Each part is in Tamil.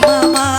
妈妈。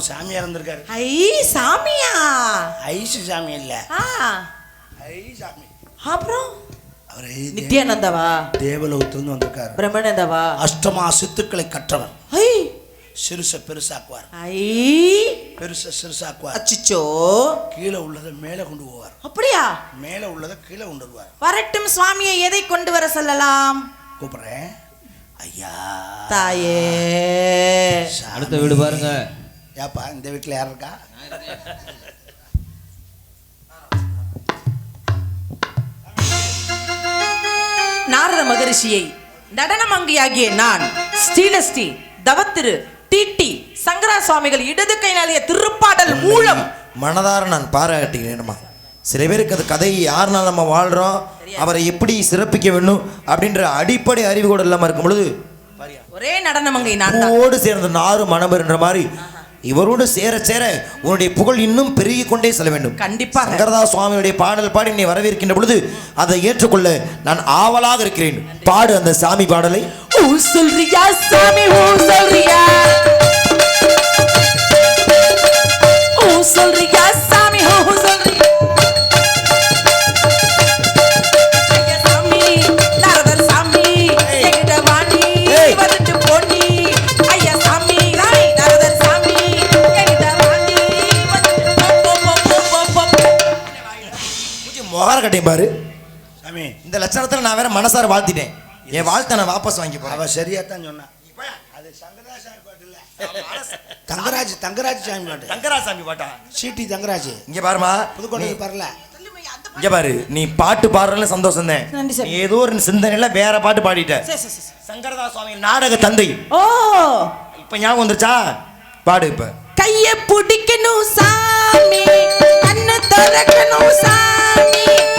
ஒரு சாமியார் இருந்திருக்காரு. ஐ சாமியா? ஐசு சாமி இல்ல. ஆ. ஐ சாமி. அப்புறம்? அவரு நித்யானந்தவா? தேவலோகத்திலிருந்து வந்திருக்காரு. பிரம்மனந்தவா? அஷ்டமா சித்துக்களை கற்றவர். ஐ. சிறுச பெருசாக்குவார். ஐ. பெருச சிறுசாக்குவார். அச்சிச்சோ. கீழே உள்ளதை மேலே கொண்டு போவார். அப்படியா? மேலே உள்ளதை கீழே கொண்டு வருவார். வரட்டும் சுவாமியை எதை கொண்டு வர சொல்லலாம்? கூப்பிடுறேன். ஐயா. தாயே. அடுத்த வீடு பாருங்க. ஏப்பா இந்த வீட்டில் யார் இருக்கா? நாரத மகரிஷியை நடனமங்கியாகிய நான் ஸ்ரீலஸ்ரீ தவத்திரு டிடி சங்கரா சுவாமிகள் இடது கைனாலிய திருப்பாடல் மூலம். மனதார நான் பாராட்டுகிறேன்மா சில பேருக்கு அது கதை யாருனால நம்ம வாழ்கிறோம் அவரை எப்படி சிறப்பிக்க வேணும் அப்படின்ற அடிப்படை அறிவு கூட இல்லாமல் இருக்கும் பொழுது ஒரே நடனமங்கை நான் பூவோடு சேர்ந்த நாறு மணம்புன்ற மாதிரி இவரோடு சேர சேர உன்னுடைய புகழ் இன்னும் பெருகிக் கொண்டே செல்ல வேண்டும். கண்டிப்பாக. சங்கரதா சுவாமியுடைய பாடல் பாடி நீ வரவேற்கின்ற பொழுது அதை ஏற்றுக்கொள்ள நான் ஆவலாக இருக்கிறேன். பாடு அந்த சாமி பாடலை. ஊ சொல்றியா சாமி ஊ சொல்றியா? சொல்றியா சாமி சொல்றியா? கட்டையும் பாரு. சாமி. இந்த லட்சணத்தில் நான் வேற மனசார வாழ்த்திட்டேன். என் வாழ்த்தை நான் வாபஸ் வாங்கி போறேன். அவ சரியா தான் சொன்னான் அது சங்கராஜ் சாமி பாட்டு இல்ல தங்கராஜ் தங்கராஜ் சாமி பாட்டு தங்கராசாமி பாட்டா சீட்டி தங்கராஜ் இங்க பாருமா புதுக்கோட்டை பரல இங்க பாரு நீ பாட்டு பாடுறதுல சந்தோஷம் தான் ஏதோ ஒரு சிந்தனையில வேற பாட்டு பாடிட்ட. சங்கரதாஸ் சுவாமி நாடக தந்தை. ஓ! இப்ப ஞாபகம் வந்துருச்சா? பாடு இப்ப. கைய பிடிக்கணும் சாமி கண்ணு திறக்கணும் சாமி சாமி சாமி.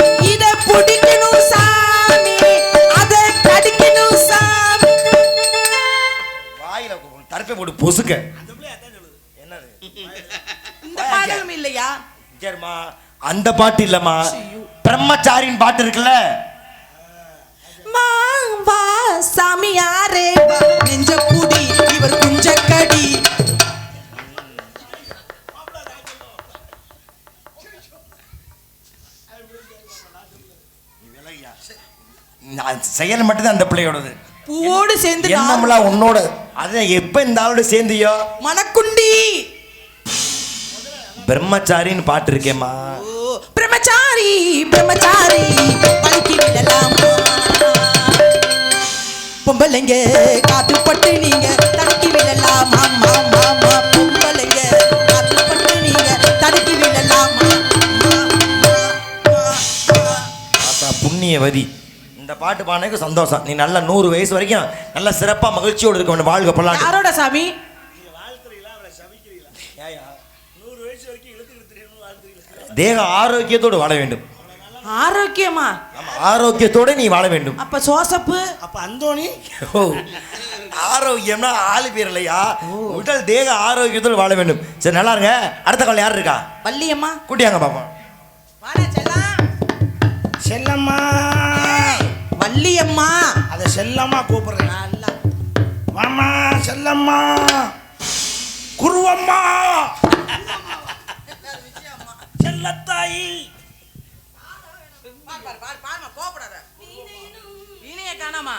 அந்த பாட்டு இல்லம்மா. பிரம்மச்சாரின் பாட்டு இருக்குல்ல? வா சாமியாரே நெஞ்ச குடி இவர் குஞ்சக்கடி. செயல் மட்டும்தான் அந்த பிள்ளையோடது. பூவோடு சேர்ந்து நான் என்னமெல்லாம் உன்னோட. அதை எப்ப இந்த ஆளோட சேர்ந்தியோ? மணக்குண்டி. பிரம்மச்சாரின்னு பாட்டு இருக்கேம்மா. பிரம்மச்சாரி பிரம்மச்சாரி பழுக்கி விடலாமா? பொம்பளைங்க காத்துப்பட்டு நீங்க தடுக்கி விடலாமா? மாமா பொம்பளைங்க காத்துப்பட்டு நீங்க தடுக்கி விடலாமா? புண்ணியவதி. இந்த பாட்டு பாடுறதுக்கு சந்தோஷம். நீ நல்லா நூறு வயசு வரைக்கும் நல்லா சிறப்பா மகிழ்ச்சியோடு இருக்க வேண்டும். வாழ்க பல்லாண்டு. யாரோட சாமி? தேக ஆரோக்கியத்தோடு வாழ வேண்டும். ஆரோக்கியமா? ஆரோக்கியத்தோட நீ வாழ வேண்டும். அப்ப சோசப்பு அப்ப அந்தோணி? ஓ, ஆரோக்கியம்னா ஆளு பேர் இல்லையா? உடல் தேக ஆரோக்கியத்தோடு வாழ வேண்டும். சரி நல்லா இருங்க. அடுத்த கால் யார் இருக்கா? வள்ளியம்மா. கூட்டியாங்க பாப்போம். செல்லம்மா. வள்ளியம்மா. அதை செல்லம்மா கூப்பிடுறேன். நல்லா. மாமா செல்லம்மா. குருவம்மா. செல்லத்தாயி வீணைய காணாமா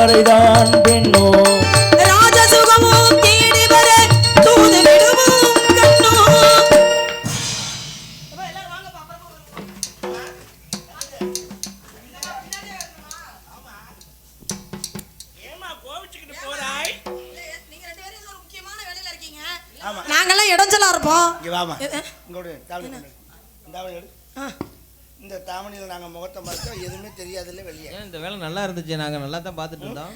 வரைதான் பெண்ணோ எதுவுமே தெரியாதுல்ல வெளியே. ஏன் இந்த வேலை நல்லா இருந்துச்சு? நாங்க நல்லா தான் பார்த்துட்டு இருந்தோம்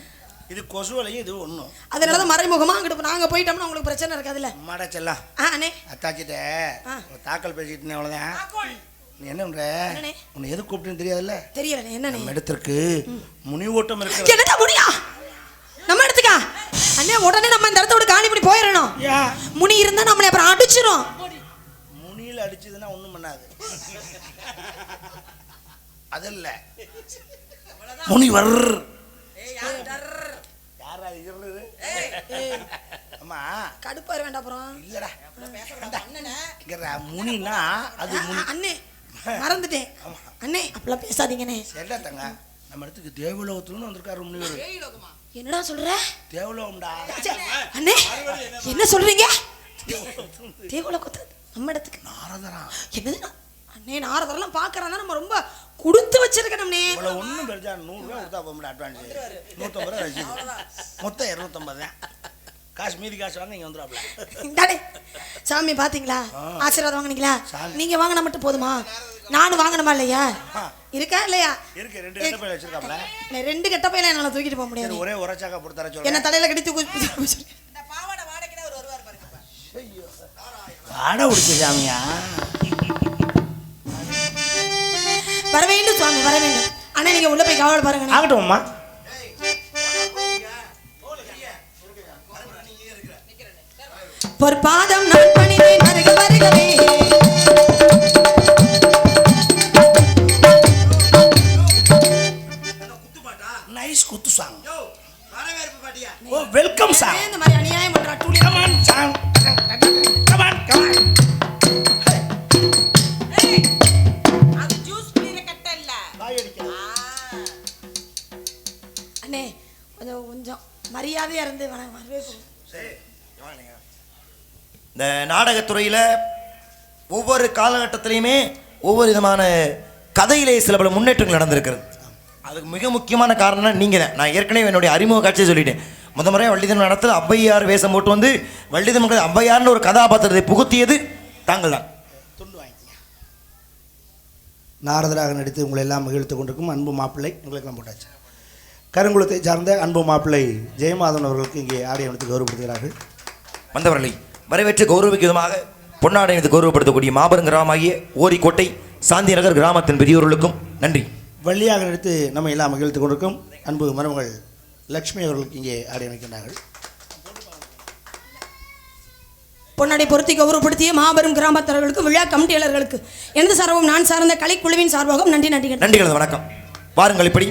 இது கொசுவலையும் இது ஒன்றும் அதனால தான் மறைமுகமா அங்கிட்டு நாங்க போயிட்டோம்னா உங்களுக்கு பிரச்சனை இருக்காதுல்ல? மாடா செல்லாம் ஆ அண்ணே. அத்தாச்சிட்ட தாக்கல் பேசிட்டு அவ்வளோதான் நீ என்ன பண்ற? உன்னை எது கூப்பிட்டுன்னு தெரியாதுல்ல? தெரியல என்னண்ணே? நம்ம இடத்திற்கு முனி ஓட்டம் இருக்கிற என்னடா முடியா நம்ம இடத்துக்கா? அண்ணே உடனே நம்ம இந்த இடத்த விட்டு காலி பண்ணி போயிடணும். முனி இருந்தா நம்மளை அப்புறம் அடிச்சிரும். முனியில் அடிச்சதுன்னா ஒன்றும் பண்ணாது. அது இல்ல முனிவர். யாரா இரு அம்மா. கடுப்பாரு வேண்டாம் அப்புறம். இல்லடா. இங்கடா, முனினா அது முனி. அண்ணே. மறந்துட்டேன். அண்ணே அப்படிலாம் பேசாதீங்கண்ணே சரிடா தங்க. நம்ம இடத்துக்கு தேவலோகத்துலன்னு வந்திருக்காரு முனிவர். என்னடா சொல்ற? தேவலோம்டா அண்ணே. என்ன சொல்றீங்க? தேவல கொத்து நம்ம இடத்துக்கு. நாரதரா. என்னது? அண்ணே நாரதரெல்லாம் பார்க்கறாங்க நம்ம ரொம்ப கொடுத்து வச்சிருக்கணும்னே. இவ்வளோ ஒன்றும் பெருசா நூறுரூவா கொடுத்தா போக முடியும் அட்வான்ஸ் நூற்றம்பது ரூபா ரசீது மொத்தம் இரநூத்தம்பது தான். காசு மீதி காசு வாங்க இங்கே வந்துடுவாப்ல இந்தாடே. சாமி பாத்தீங்களா? ஆசீர்வாதம் வாங்குனீங்களா? சாமி. நீங்க வாங்கினா மட்டும் போதுமா? நானும் வாங்கணுமா இல்லையா? இருக்கா இல்லையா? இருக்கு ரெண்டு கெட்ட பையில வச்சிருக்காப்ல. ரெண்டு கெட்ட பையில என்னால தூக்கிட்டு போக முடியாது. ஒரே உரைச்சாக்கா போட்டு தர என்ன தலையில கட்டி தூக்கி. இந்த பாவாடை வாடகைக்கு அவர் வருவார் பாருங்க வாடை பிடிச்ச சாமியா. வர வேண்டும் சுவாமி வர வேண்டும் அண்ணா நீங்க உள்ள போய் காவல் பாருங்க. ஆகட்டும் அம்மா. பொற்பாதம் நான் பணிவேன் வருக வருகவே. நைஸ் குத்து சாங் ஓ வெல்கம் சாங் இந்த மாதிரி அநியாயம் பண்றா டூலி. ஆன் சாங் இந்த நாடகத்துறையில் ஒவ்வொரு காலகட்டத்திலையுமே ஒவ்வொரு விதமான கதையிலே சில பல முன்னேற்றங்கள் நடந்திருக்கிறது. அதுக்கு மிக முக்கியமான காரணம் நீங்கள் தான் நான் ஏற்கனவே என்னுடைய அறிமுக காட்சியை சொல்லிட்டேன். முத முறையாக வள்ளிதம் நடத்தில் ஔவையார் வேஷம் போட்டு வந்து வள்ளிதம் ஔவையார்னு ஒரு கதாபாத்திரத்தை புகுத்தியது தாங்கள் தான் துண்டு வாங்கிக்கங்க. நாரதராக நடித்து உங்களை எல்லாம் மகிழ்த்து கொண்டிருக்கும் அன்பு மாப்பிள்ளை உங்களுக்கெல்லாம் போட்டாச்சு கருங்குளத்தை சார்ந்த அன்பு மாப்பிள்ளை ஜெயமாதவன் அவர்களுக்கு இங்கே ஆடிய அனுத்து கௌரவப்படுத்துகிறார்கள். வந்தவர்களை வரவேற்று கௌரவிக்கும் விதமாக பொன்னாடை அணிந்து கௌரவப்படுத்தக்கூடிய மாபெரும் கிராமமாகிய ஓரிக்கோட்டை சாந்தி நகர் கிராமத்தின் பெரியோர்களுக்கும் நன்றி. வள்ளியாக நடித்து நம்ம எல்லாம் மகிழ்த்து கொண்டிருக்கும் அன்பு மருமகள் லக்ஷ்மி அவர்களுக்கு இங்கே ஆடி அணிக்கின்றார்கள் பொன்னாடை பொருத்தி கௌரவப்படுத்திய மாபெரும் கிராமத்தவர்களுக்கு விழா கமிட்டியாளர்களுக்கு எனது சார்பும் நான் சார்ந்த கலைக்குழுவின் சார்பாகவும் நன்றி நன்றி. நன்றிகளது வணக்கம். வாருங்கள் இப்படி.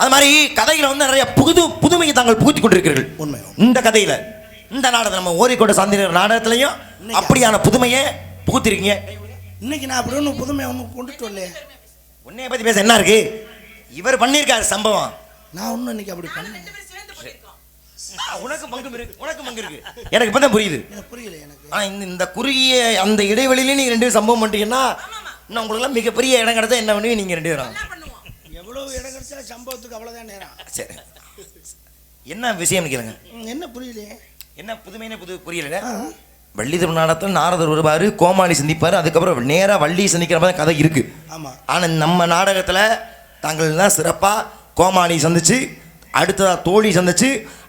அது மாதிரி கதையில வந்து நிறைய புது புதுமையை தாங்கள் புகுத்தி கொண்டிருக்கிறீர்கள். உண்மை. இந்த கதையில இந்த நாடகம் நம்ம ஓரிக்கோட்டை சாந்தினர் நாடகத்திலையும் அப்படியான புதுமையை புகுத்திருக்கீங்க. இன்னைக்கு நான் அப்படி ஒன்றும் புதுமை ஒன்றும் கொண்டுட்டு வரலையே. உன்னைய பத்தி பேச என்ன இருக்கு? இவர் பண்ணியிருக்காரு சம்பவம். நான் ஒன்றும் இன்னைக்கு அப்படி பண்ணேன் உனக்கு பங்கு இருக்கு உனக்கு பங்கு இருக்கு. எனக்கு இப்பதான் புரியுது. எனக்கு புரியல எனக்கு. ஆனா இந்த இந்த குறுகிய அந்த இடைவெளியில நீங்க ரெண்டு பேரும் சம்பவம் பண்ணிட்டீங்கன்னா இன்னும் உங்களுக்கு எல்லாம் மிகப்பெரிய இடம் கிடைச்சா என்ன பண்ணுவீங்க நீங்க ரெண்டு பேரும்? எவ்வளோ இடம் கிடைச்சா சம்பவத்துக்கு அவ்வளோதான் நேரம். சரி. என்ன விஷயம் கேளுங்க. என்ன புரியலையே? என்ன புதுமையான புது புரியல வள்ளி திருநாடத்தில் நாரதர் வருவார் கோமாளி சந்திப்பார் அதுக்கப்புறம் நேராக வள்ளி சந்திக்கிற மாதிரி கதை இருக்கு. ஆமாம் ஆனால் நம்ம நாடகத்தில் தாங்கள் தான் சிறப்பாக கோமாளி சந்திச்சு அடுத்ததா தோழி சந்திச்சு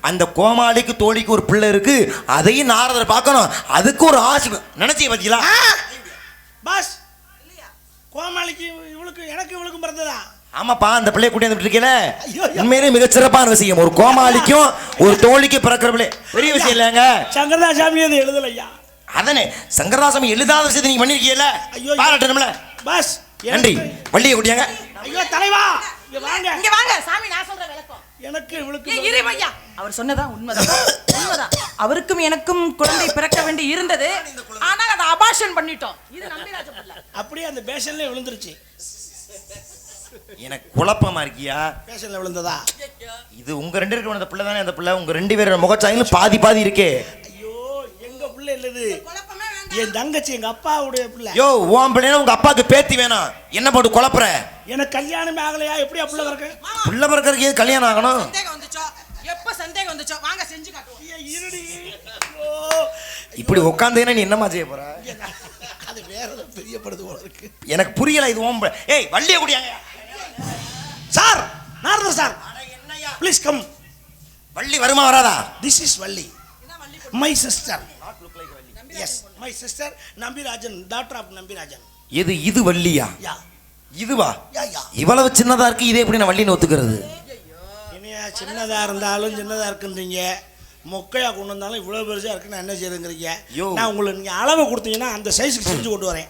அந்த கோமாளிக்கு தோழிக்கு ஒரு பிள்ளை இருக்கு அதையும் நாரதர் பார்க்கணும். அதுக்கு ஒரு ஆசை. நினைச்சீங்க பார்த்தீங்களா பாஸ். கோமாளிக்கு இவளுக்கு எனக்கு இவளுக்கும் பிறந்ததா? ஆமாப்பா அந்த பிள்ளைய ஐயோ, ஐயோ. உண்மையிலே மிகச்சிறப்பான விஷயம். ஒரு கோமாளிக்கும் ஒரு தோழிக்கு பிறக்கிற பிள்ளை. பெரிய விஷயம் இல்லைங்க சங்கரதா சாமி அது எழுதலையா? அதனே சங்கரதாசம் எழுதாத விஷயத்தை நீங்க பண்ணிருக்கீங்கல்ல? ஐயோ. பாராட்டணும்ல? பாஸ் நன்றி. வள்ளியை கூட்டியாங்க. ஐயோ தலைவா. இங்க வாங்க. இங்க வாங்க சாமி நான் சொல்ற விளக்கம். எனக்கு இவளுக்கு அவர் சொன்னதா உண்மைதான் உண்மைதான் அவருக்கும் எனக்கும் குழந்தை பிறக்க வேண்டி இருந்தது. ஆனா அதை அபாஷன் பண்ணிட்டோம். இது நம்பிராஜ அப்படியே அந்த பேஷன்ல விழுந்துருச்சு. எனக்கு குழப்பமா இருக்கியா? பேஷன்ல விழுந்ததா? இது உங்க ரெண்டு பேருக்கு அந்த பிள்ளை தானே அந்த பிள்ளை? உங்க ரெண்டு பேரோட முகச்சாயிலும் பாதி பாதி இருக்கே. ஐயோ எங்க பிள்ளை இல்லது? என் தங்கச்சி எங்க அப்பாவுடைய பிள்ளை. யோ உன் பிள்ளைனா உங்க அப்பாவுக்கு பேத்தி வேணாம். என்ன போட்டு குழப்புற? எனக்கு கல்யாணமே ஆகலையா? எப்படி பிள்ளை பிறக்க? பிள்ளை பிறக்கிறதுக்கு ஏது கல்யாணம் ஆகணும்? சந்தேகம் வந்துச்சோ? எப்ப சந்தேகம் வந்துச்சோ? வாங்க செஞ்சு. இப்படி உட்காந்தேன்னா நீ என்னம்மா செய்ய போற? அது வேற பெரியப்படுது போல இருக்கு. எனக்கு புரியல இது பிள்ளை. ஏய் வள்ளியை கூட்டியாங்க sir Naradar sir. Please come Valli வருமா வராதா? This is Valli my sister yes my sister Nambirajan doctor of Nambirajan எது இது வள்ளியா? யா. இதுவா? யா யா. இவ்வளவு சின்னதா இருக்கு இதே எப்படி நான் வள்ளின்னு ஒத்துக்கிறது? இனியா சின்னதா இருந்தாலும் சின்னதா இருக்குன்றீங்க. மொக்கையா கொண்டு வந்தாலும் இவ்வளவு பெருசா இருக்கு நான் என்ன செய்யுங்கிறீங்க. நான் உங்களுக்கு நீங்க அளவை கொடுத்தீங்கன்னா அந்த சைஸுக்கு செஞ்சு கொண்டு வரேன்.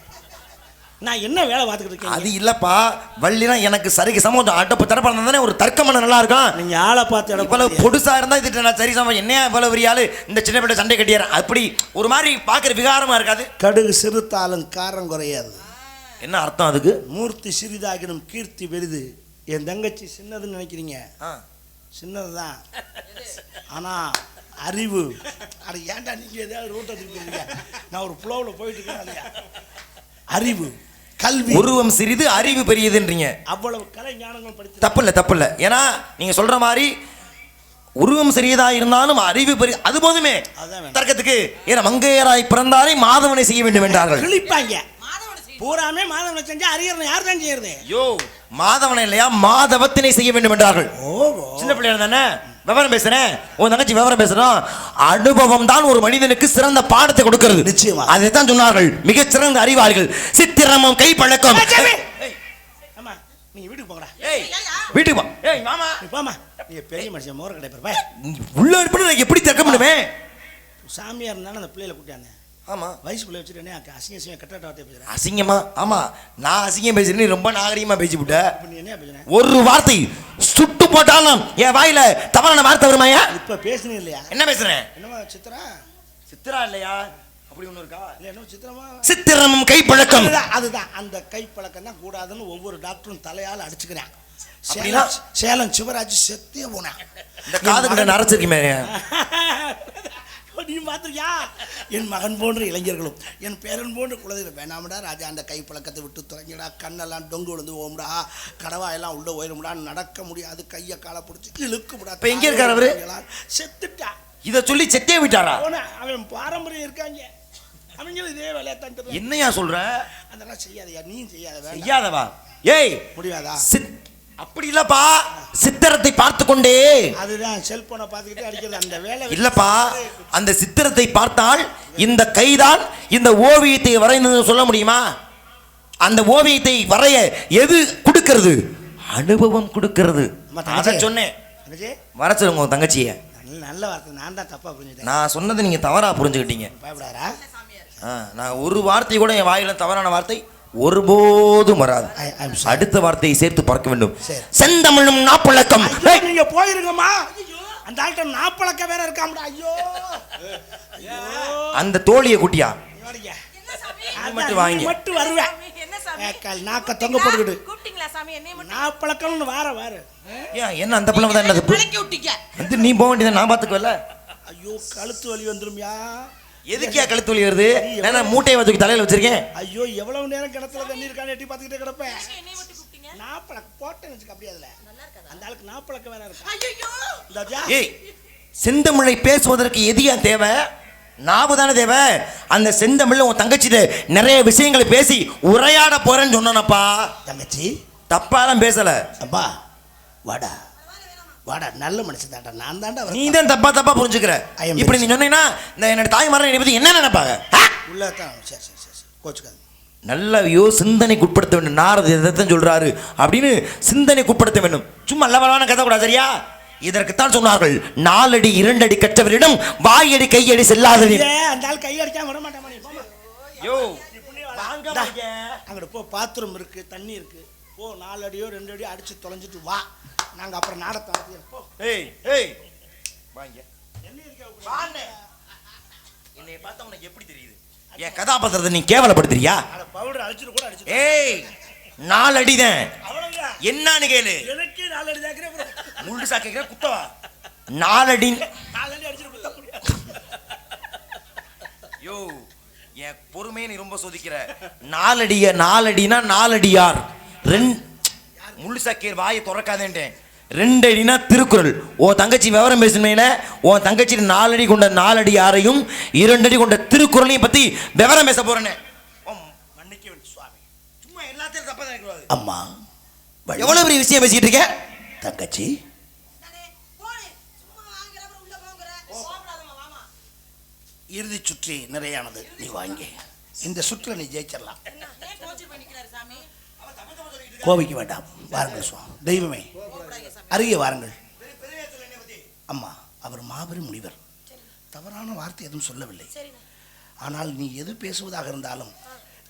நான் என்ன வேலை பார்த்துக்கிட்டு இருக்கேன் அது இல்லப்பா. வள்ளினா எனக்கு சரிக்கு சமம் அடப்பு தரப்பா தானே ஒரு தர்க்கம் பண்ண நல்லா இருக்கும். நீங்க ஆளை பார்த்து இவ்வளவு? பொடுசா இருந்தா இது நான் சரி சமம் என்ன இவ்வளவு பெரிய ஆளு? இந்த சின்ன பிள்ளை சண்டை கட்டியாரு அப்படி ஒரு மாதிரி பாக்குற விகாரமா இருக்காது. கடுகு சிறுத்தாலும் காரம் குறையாது. என்ன அர்த்தம் அதுக்கு? மூர்த்தி சிறிதாகினும் கீர்த்தி பெரிது. என் தங்கச்சி சின்னதுன்னு நினைக்கிறீங்க? ஆ. சின்னது தான் ஆனால் அறிவு. அட ஏன்டா நீங்கள் ஏதாவது ரூட்டை திருப்பீங்க நான் ஒரு புலவில் போயிட்டு இருக்கேன் அறிவு. கல்வி. உருவம் சிறிது அறிவு பெரியதுன்றீங்க. அவ்வளவு கலை ஞானங்கள் படித்து தப்பு இல்லை தப்பு இல்லை ஏன்னா நீங்க சொல்ற மாதிரி உருவம் சிறியதா இருந்தாலும் அறிவு பெரிய அது போதுமே. தர்க்கத்துக்கு ஏன்னா மங்கையராய் பிறந்தாரை மாதவனை செய்ய வேண்டும் என்றார்கள். கிழிப்பாங்க. பூராமே மாதவனை செஞ்சா அரியறனை யார் தான் செய்யறது? யோ மாதவனை இல்லையா மாதவத்தினை செய்ய வேண்டும் என்றார்கள். ஓஹோ. சின்ன பிள்ளையா தானே விவரம் பேசுறேன். உன் தங்கச்சி விவரம் பேசுறோம். அனுபவம் தான் ஒரு மனிதனுக்கு சிறந்த பாடத்தை கொடுக்கிறது. நிச்சயமா. அதைத்தான் சொன்னார்கள். மிகச் சிறந்த அறிவாளிகள். சித்திரமும் கை பழக்கம் ஆமா நீங்க வீட்டுக்கு ஏய். வீட்டுக்கு வா ஏய் மாமா. நீ போமா நீங்க பெரிய மனுஷன் மோர கிடைப்பாரு பா நீ உள்ள நான் எப்படி திறக்க முடியுமே? சாமியார் இருந்தாலும் அந்த பிள்ளையில கூட்டியாங்க ஆமா. வயசு பிள்ளை வச்சுட்டு அசிங்க அசிங்க கட்டாட்ட வார்த்தை பேசுறேன் அசிங்கமா? ஆமா. நான் அசிங்கம் பேசுறேன் நீ ரொம்ப நாகரிகமா பேசி விட்ட என்ன பேசுறேன் ஒரு வார்த்தை சுட்டு போட்டாலும் என் வாயில தவறான வார்த்தை வருமாயா இப்ப பேசுனீங்க இல்லையா? என்ன பேசுறேன் என்னமா சித்திரா? சித்திரா இல்லையா? அப்படி ஒண்ணு இருக்கா? இல்ல என்ன சித்திரமா? சித்திரமும் கை பழக்கம் அதுதான், அந்த கை பழக்கம் தான் கூடாதுன்னு ஒவ்வொரு டாக்டரும் தலையால அடிச்சுக்கிறேன். சேலம் சிவராஜ் செத்தே போனேன். இந்த காது கிட்ட நரைச்சிருக்குமே. நீ பார்த்துருக்கியா? என் மகன் போன்ற இளைஞர்களும் என் பேரன் போன்ற குழந்தைகள் வேணாமடா ராஜா அந்த கை பழக்கத்தை விட்டு துறங்கிடா கண்ணெல்லாம் டொங்கு விழுந்து ஓம்டா கடவாயெல்லாம் உள்ள போயிடும்டா நடக்க முடியாது கையை காலை பிடிச்சி இழுக்கும்டா இப்ப எங்க இருக்காரு அவரு? செத்துட்டா. இத சொல்லி செத்தே விட்டாரா? அவன் பாரம்பரியம் இருக்காங்க. அவங்களும் இதே வேலையை தந்துட்டு என்னையா சொல்ற? அதெல்லாம் செய்யாதயா நீயும் செய்யாத செய்யாதவா? ஏய் முடியாதா? சித் அப்படி இல்லப்பா சித்திரத்தை பார்த்து கொண்டே அதுதான் செல்போனை பார்த்துக்கிட்டே அடிக்கிறது. அந்த வேலை இல்லப்பா அந்த சித்திரத்தை பார்த்தால் இந்த கைதான் இந்த ஓவியத்தை வரைந்தது சொல்ல முடியுமா? அந்த ஓவியத்தை வரைய எது கொடுக்கிறது? அனுபவம் கொடுக்கிறது. அதை. சொன்னேன். வர சொல்லுங்க உங்க தங்கச்சிய. நல்ல வார்த்தை. நான் தான் தப்பா புரிஞ்சுட்டேன். நான் சொன்னதை நீங்க தவறா புரிஞ்சுக்கிட்டீங்க. பயப்படாரா நான் ஒரு வார்த்தை கூட என் வாயில தவறான வார்த்தை ஒருபோதும் வராது. அடுத்த வார்த்தையை சேர்த்து பார்க்க வேண்டும். செந்தமிழும் நாப்பழக்கம். ஐயோ, நீங்க போயிருங்கம்மா அந்த ஆள்கிட்ட நாப்பழக்க வேற இருக்காம்டா. ஐயோ. ஐயோ. அந்த தோழிய குட்டியா? மட்டும் வாங்க. மட்டும் வருவேன் என்ன சாமி? ஏக்கால் நாக்க தொங்க போட்டுக்கிட்டு. நாப்பழக்கம்னு வார வாரு. ஏன் என்ன அந்த பிள்ளை தான் வந்து நீ போக வேண்டியதை நான் பாத்துக்கல ஐயோ கழுத்து வலி வந்துரும்யா. எதுக்கியா கழுத்து வலி வருது? நான் மூட்டையை வச்சு தலையில வச்சிருக்கேன்? ஐயோ எவ்வளவு நேரம் கிணத்துல தண்ணி இருக்கான்னு எட்டி பார்த்துக்கிட்டே கிடப்பேன். நாப்பழக்க போட்டேன்னு வச்சுக்க அப்படியே அதுல. அந்த ஆளுக்கு நாப்பழக்க வேற இருக்கா? ஏய் செந்தமிழை பேசுவதற்கு எதியா தேவை? நாவு தானே தேவை? அந்த செந்தமிழ்ல உன் தங்கச்சிட்ட நிறைய விஷயங்களை பேசி உரையாட போறேன்னு சொன்னானப்பா. தங்கச்சி. தப்பாலாம் பேசல. அப்பா வாடா. வாடா நல்ல மனுஷன் தான்டா. நான் தான்டா நீ தான் தப்பா தப்பா புரிஞ்சுக்கிற. இப்படி நீ சொன்னீங்கன்னா இந்த என்னோட தாய்மாரன் என்னை பத்தி என்ன நினைப்பாங்க? உள்ள தான் சரி சரி சரி கோச்சுக்காது நல்ல ஐயோ சிந்தனைக்கு உட்படுத்த வேண்டும். நாரது இதைத்தான் சொல்றாரு அப்படின்னு சிந்தனைக்கு உட்படுத்த வேண்டும். சும்மா லவலான கதை கூட சரியா? இதற்குத்தான் சொன்னார்கள். நாலடி இரண்டடி கற்றவரிடம் வாயடி கையடி செல்லாதது. ஏ அந்த ஆள் கை அடிக்காம விட மாட்டான் யோ அங்கிட்டு போ பாத்ரூம் இருக்கு தண்ணி இருக்கு. போ நாலு அடியோ ரெண்டு அடியோ அடிச்சு தொலைஞ்சிட்டு வா. நாங்க அப்புறம் நாடத்தை ஏய் ஏய். வாங்க. என்னை பார்த்தா உனக்கு எப்படி தெரியுது? என் கதாபாத்திரத்தை நீ கேவலப்படுத்துறியா? அட பவுடர் அடிச்சிட்டு கூட அடிச்சிட்டு ஏய் நாலு அடிதான் என்னன்னு கேளு. எனக்கே நாலு அடி தாக்கிறேன் முழுசா கேட்கிற குத்தவா? நாலடி. நாலு அடி அடிச்சிட்டு குத்த முடியாது. யோ என் பொறுமையை நீ ரொம்ப சோதிக்கிற. நாலடிய நாலடினா நாலடியார். ரெண்டு முழுசா கேர் வாயை திறக்காதேன்ட்டேன். ரெண்டு அடினா திருக்குறள். ஓ தங்கச்சி விவரம் பேசுமையில உன் தங்கச்சி நாலடி கொண்ட நாலடி யாரையும் இரண்டு அடி கொண்ட திருக்குறளையும் பத்தி விவரம் பேச போறேனே. மன்னிக்க வேண்டும் சுவாமி. சும்மா எல்லாத்தையும் தப்பா நினைக்கூடாது அம்மா எவ்வளவு பெரிய விஷயம் பேசிட்டு இருக்க? தங்கச்சி. இறுதி சுற்று நிறையானது. நீ வாங்கி. இந்த சுற்றுல நீ ஜெயிச்சிடலாம் கோபிக்க வேண்டாம். வாருங்கள் சுவாமி. தெய்வமே அருகே வாருங்கள். அம்மா அவர் மாபெரும் முனிவர். தவறான வார்த்தை எதுவும் சொல்லவில்லை. ஆனால் நீ எது பேசுவதாக இருந்தாலும்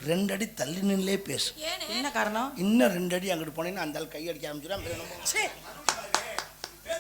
ரெண்டு அடி தள்ளி நின்றே பேசு. என்ன காரணம்? இன்னும் ரெண்டு அடி அங்கிட்டு போனீங்கன்னா அந்த ஆள் கை அடிக்க ஆரம்பிச்சிடும்